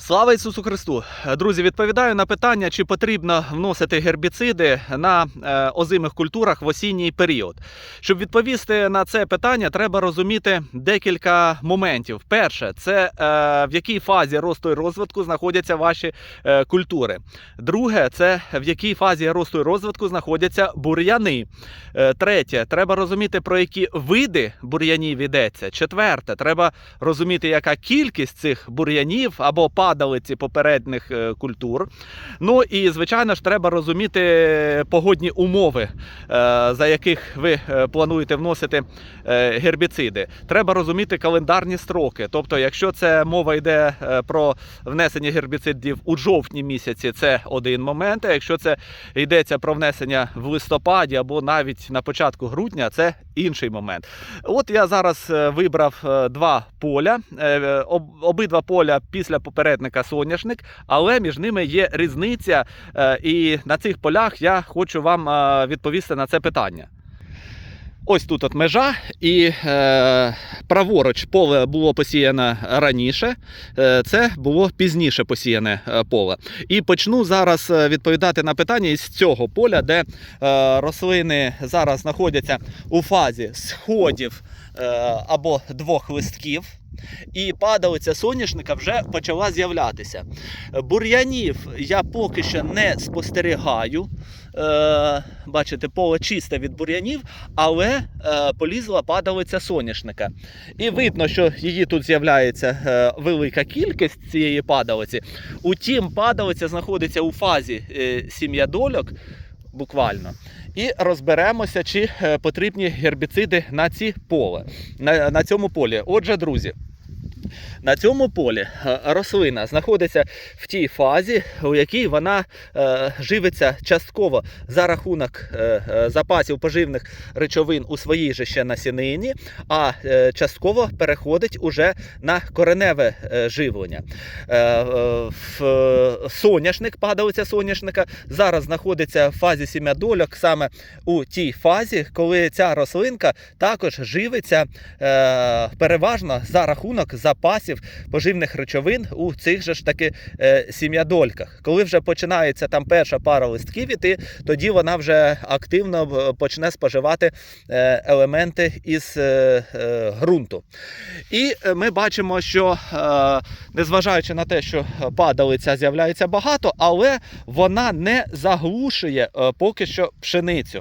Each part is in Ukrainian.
Слава Ісусу Христу! Друзі, відповідаю на питання, чи потрібно вносити гербіциди на е, озимих культурах в осінній період. Щоб відповісти на це питання, треба розуміти декілька моментів. Перше, це е, в якій фазі росту і розвитку знаходяться ваші е, культури. Друге, це в якій фазі росту і розвитку знаходяться бур'яни. Третє, треба розуміти, про які види бур'янів йдеться. Четверте, треба розуміти, яка кількість цих бур'янів або падалиці попередніх е, культур. Ну і звичайно ж, треба розуміти погодні умови, е, за яких ви е, плануєте вносити гербіциди. Треба розуміти календарні строки. Тобто, якщо це мова йде про внесення гербіцидів у жовтні місяці, це один момент. А якщо це йдеться про внесення в листопаді або навіть на початку грудня, це інший момент. От я зараз вибрав два поля. Обидва поля після попередника соняшник, але між ними є різниця. е, І на цих полях я хочу вам е, відповісти на це питання. Ось тут от межа, і е, праворуч поле було посіяне раніше, е, це було пізніше посіяне е, поле. І почну зараз відповідати на питання із цього поля, де е, рослини зараз знаходяться у фазі сходів е, або двох листків. І падалиця соняшника вже почала з'являтися. Бур'янів я поки що не спостерігаю. Е, бачите, поле чисте від бур'янів, але е, полізла падалиця соняшника. І видно, що її тут з'являється е, велика кількість цієї падалиці. Утім, падалиця знаходиться у фазі е, сім'ядольок, буквально. І розберемося, чи е, потрібні гербіциди на ці поле, на, на цьому полі. Отже, друзі. На цьому полі е, рослина знаходиться в тій фазі, у якій вона е, живиться частково за рахунок е, запасів поживних речовин у своїй же ще насінині, а частково переходить уже на кореневе живлення. Соняшник, падалиця соняшника, зараз знаходиться в фазі сім'ядольок саме у тій фазі, коли ця рослинка також живиться переважно за рахунок запасів поживних речовин у цих же ж таки е, сім'ядольках. Коли вже починається там перша пара листків іти, тоді вона вже активно е, почне споживати е, елементи із е, е, ґрунту. І е, ми бачимо, що е, незважаючи на те, що падалиця з'являється багато, але вона не заглушує е, поки що пшеницю.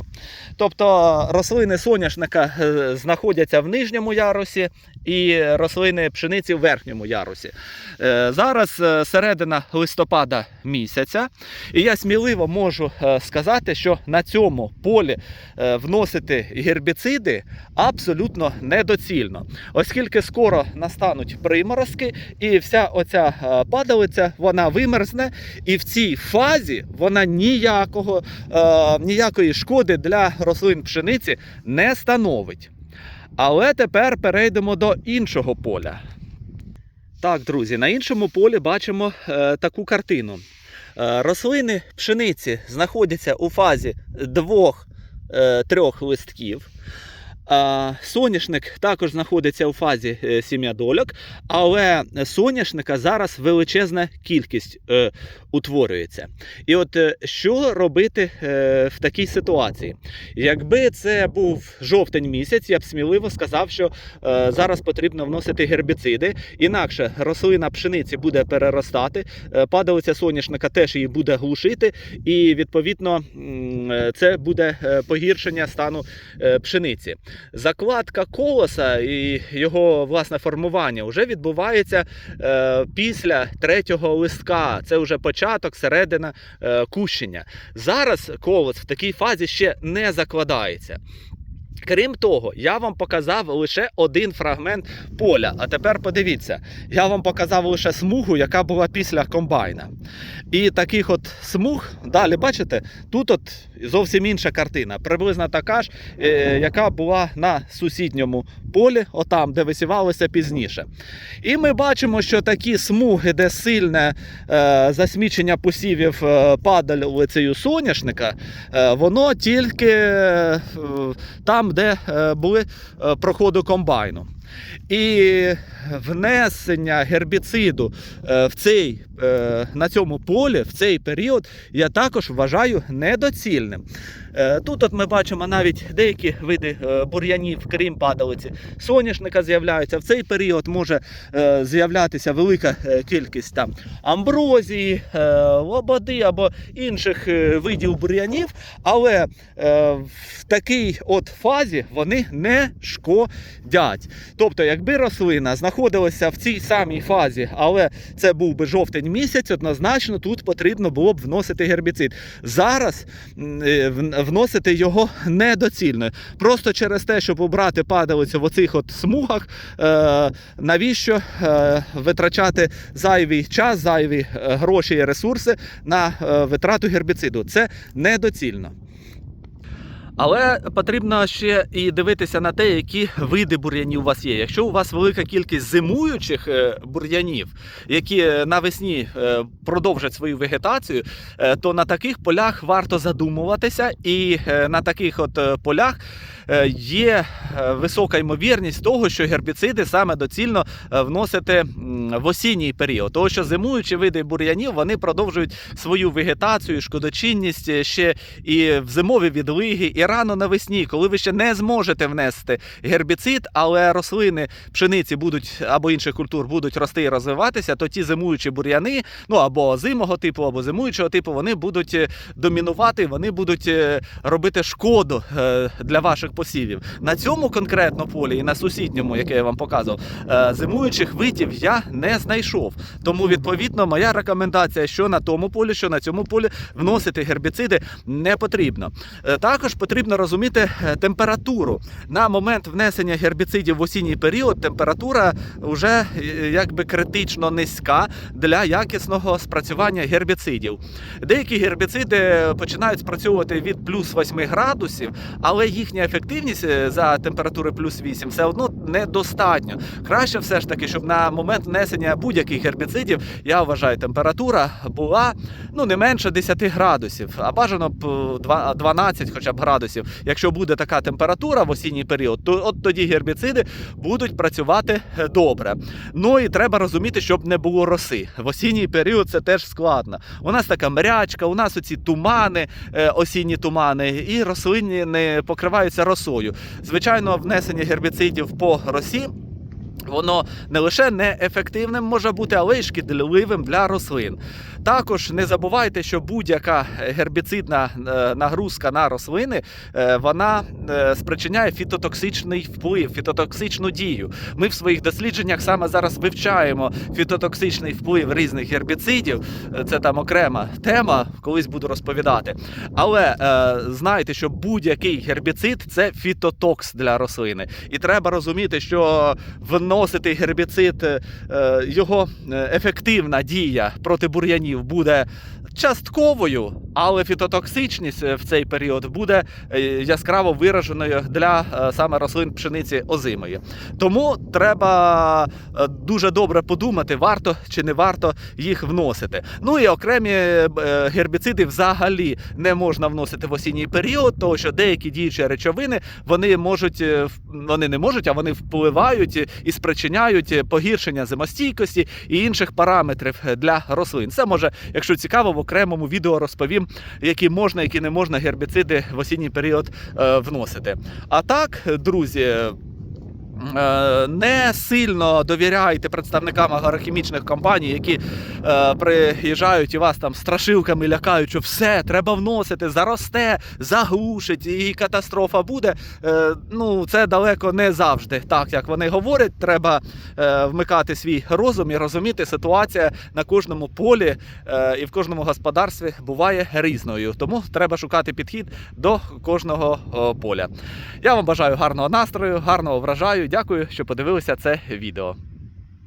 Тобто рослини соняшника е, знаходяться в нижньому ярусі, і рослини пшениці в верхньому ярусі. Е, Зараз е, середина листопада місяця, і я сміливо можу е, сказати, що на цьому полі вносити гербіциди абсолютно недоцільно, оскільки скоро настануть приморозки, і вся оця падалиця вона вимерзне, і в цій фазі вона ніякого, ніякої шкоди для рослин пшениці не становить. Але тепер перейдемо до іншого поля. Так, друзі, на іншому полі бачимо е, таку картину. Е, рослини пшениці знаходяться у фазі двох-трьох листків. Соняшник також знаходиться у фазі е, сім'ядольок, але соняшника зараз величезна кількість е, утворюється. І от е, що робити в такій ситуації? Якби це був жовтень місяць, я б сміливо сказав, що зараз потрібно вносити гербіциди, інакше рослина пшениці буде переростати, падалиця соняшника теж її буде глушити, і відповідно це буде погіршення стану пшениці. Закладка колоса і його власне формування вже відбувається е, після третього листка. Це вже початок, середина е, кущення. Зараз колос в такій фазі ще не закладається. Крім того, я вам показав лише один фрагмент поля. А тепер подивіться, я вам показав лише смугу, яка була після комбайна. І таких от смуг, далі бачите, тут от зовсім інша картина. Приблизно така ж, е, яка була на сусідньому полі, отам, де висівалося пізніше. І ми бачимо, що такі смуги, де сильне е, засмічення посівів е, падалицею соняшника, е, воно тільки е, там, де е, були е, проходи комбайну. І внесення гербіциду е, в цей, е, на цьому полі в цей період я також вважаю недоцільним. Е, Тут от ми бачимо навіть деякі види бур'янів, крім падалиці, соняшника з'являються. В цей період може з'являтися велика кількість там амброзії, лободи або інших видів бур'янів, але в такій от фазі вони не шкодять. Тобто, якби рослина знаходилася в цій самій фазі, але це був би жовтень місяць, однозначно тут потрібно було б вносити гербіцид. Зараз е, вносити його недоцільно. Просто через те, щоб обрати падалицю в оцих от смугах, е, навіщо е, витрачати зайвий час, зайві гроші і ресурси на витрату гербіциду. Це недоцільно. Але потрібно ще і дивитися на те, які види бур'янів у вас є. Якщо у вас велика кількість зимуючих е, бур'янів, які е, навесні е, продовжать свою вегетацію, то на таких полях варто задумуватися, і на таких от полях є е, висока ймовірність того, що гербіциди саме доцільно е, вносити в осінній період. Тому що зимуючі види бур'янів вони продовжують свою вегетацію, шкодочинність е, ще і в зимові відлиги, і рано навесні, коли ви ще не зможете внести гербіцид, але рослини пшениці будуть або інших культур будуть рости і розвиватися, то ті зимуючі бур'яни, ну або озимого типу, або зимуючого типу, вони будуть е, домінувати, вони будуть е, робити шкоду е, для ваших посівів. На цьому конкретно полі і на сусідньому, яке я вам показував, е, зимуючих видів я не знайшов. Тому, відповідно, моя рекомендація, що на тому полі, що на цьому полі вносити гербіциди не потрібно. Е, Також потрібно розуміти е, температуру. На момент внесення гербіцидів в осінній період температура вже якби критично низька для якісного спрацювання гербіцидів. Деякі гербіциди починають спрацьовувати від плюс 8 градусів, але їхня ефективність е, за температури плюс 8 все одно недостатньо. Краще все ж таки, щоб на момент внесення будь-яких гербіцидів, я вважаю, температура була ну не менше 10 градусів, а бажано б е, 12 хоча б градусів. Якщо буде така температура в осінній період, то от тоді гербіциди будуть працювати е, добре. Ну і треба розуміти, щоб не було роси. В осінній період це теж складно. У нас така мрячка, у нас оці тумани, е, осінні тумани, і рослини не покриваються росою. Звичайно, внесення гербіцидів по росі. Воно не лише неефективним може бути, але й шкідливим для рослин. Також не забувайте, що будь-яка гербіцидна е, нагрузка на рослини е, вона е, спричиняє фітотоксичний вплив, фітотоксичну дію. Ми в своїх дослідженнях саме зараз вивчаємо фітотоксичний вплив різних гербіцидів. Е, Це там окрема тема, колись буду розповідати. Але е, знайте, що будь-який гербіцид це фітотокс для рослини. І треба розуміти, що вносити гербіцид, е, його е, ефективна дія проти бур'янів буде частковою, але фітотоксичність е, в цей період буде е, яскраво вираженою для е, саме рослин пшениці озимої. Тому треба дуже добре подумати, варто чи не варто їх вносити. Ну і окремі гербіциди взагалі не можна вносити в осінній період, тому що деякі діючі речовини вони можуть вони не можуть, а вони впливають і спричиняють погіршення зимостійкості і інших параметрів для рослин. Це може, якщо цікаво, в окремому відео розповім, які можна, які не можна гербіциди в осінній період е, вносити. А так, друзі. Е, Не сильно довіряйте представникам агрохімічних компаній, які е, приїжджають і вас там страшилками лякають, що все треба вносити, заросте, заглушить, і катастрофа буде. Е, ну, це далеко не завжди так, як вони говорять. Треба вмикати свій розум і розуміти, ситуація на кожному полі і в кожному господарстві буває різною. Тому треба шукати підхід до кожного поля. Я вам бажаю гарного настрою, гарного врожаю. Дякую, що подивилися це відео.